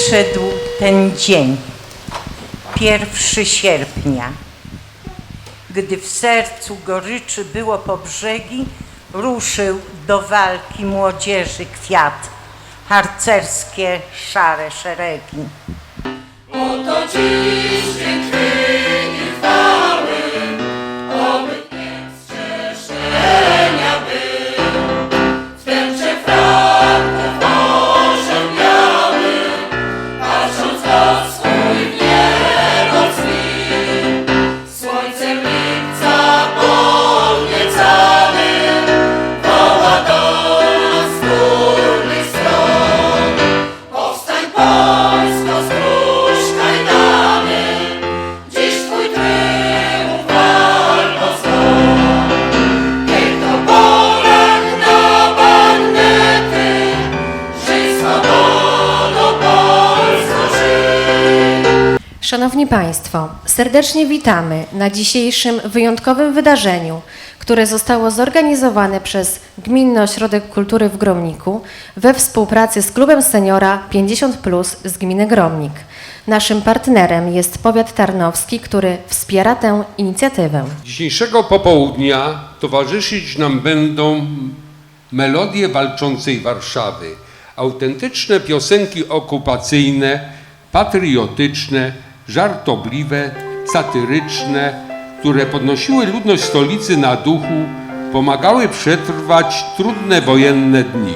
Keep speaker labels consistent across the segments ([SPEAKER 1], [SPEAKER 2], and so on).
[SPEAKER 1] nadszedł ten dzień, 1 sierpnia, gdy w sercu goryczy było po brzegi, ruszył do walki młodzieży kwiat, harcerskie szare szeregi.
[SPEAKER 2] Oto dziś dzień
[SPEAKER 3] Szanowni Państwo, serdecznie witamy na dzisiejszym wyjątkowym wydarzeniu, które zostało zorganizowane przez Gminny Ośrodek Kultury w Gromniku we współpracy z Klubem Seniora 50 Plus z Gminy Gromnik. Naszym partnerem jest powiat tarnowski, który wspiera tę inicjatywę.
[SPEAKER 4] Dzisiejszego popołudnia towarzyszyć nam będą melodie walczącej Warszawy, autentyczne piosenki okupacyjne, patriotyczne, żartobliwe, satyryczne, które podnosiły ludność stolicy na duchu, pomagały przetrwać trudne wojenne dni.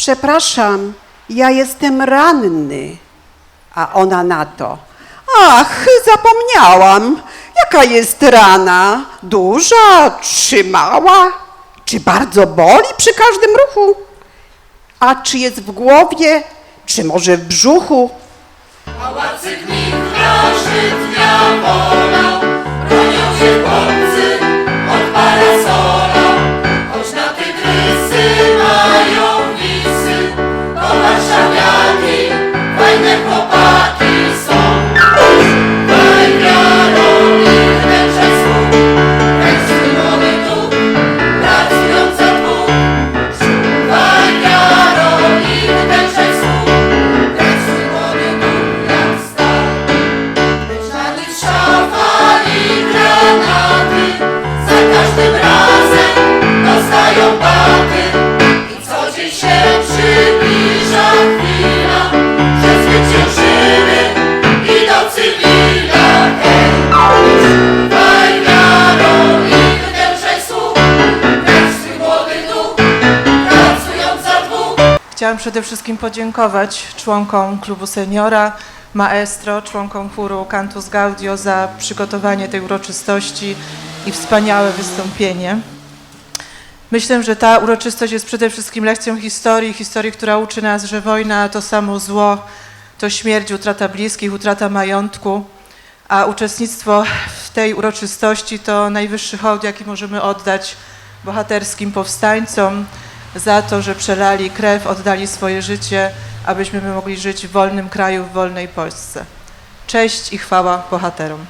[SPEAKER 5] Przepraszam, ja jestem ranny. A ona na to. Ach, zapomniałam. Jaka jest rana? Duża czy mała? Czy bardzo boli przy każdym ruchu? A czy jest w głowie? Czy może w brzuchu?
[SPEAKER 2] Pałacyk michraży dnia wolał, bronią się
[SPEAKER 6] Chciałam przede wszystkim podziękować członkom klubu seniora, maestro, członkom chóru Cantus Gaudio za przygotowanie tej uroczystości i wspaniałe wystąpienie. Myślę, że ta uroczystość jest przede wszystkim lekcją historii, historii, która uczy nas, że wojna to samo zło, to śmierć, utrata bliskich, utrata majątku, a uczestnictwo w tej uroczystości to najwyższy hołd, jaki możemy oddać bohaterskim powstańcom za to, że przelali krew, oddali swoje życie, abyśmy my mogli żyć w wolnym kraju, w wolnej Polsce. Cześć i chwała bohaterom.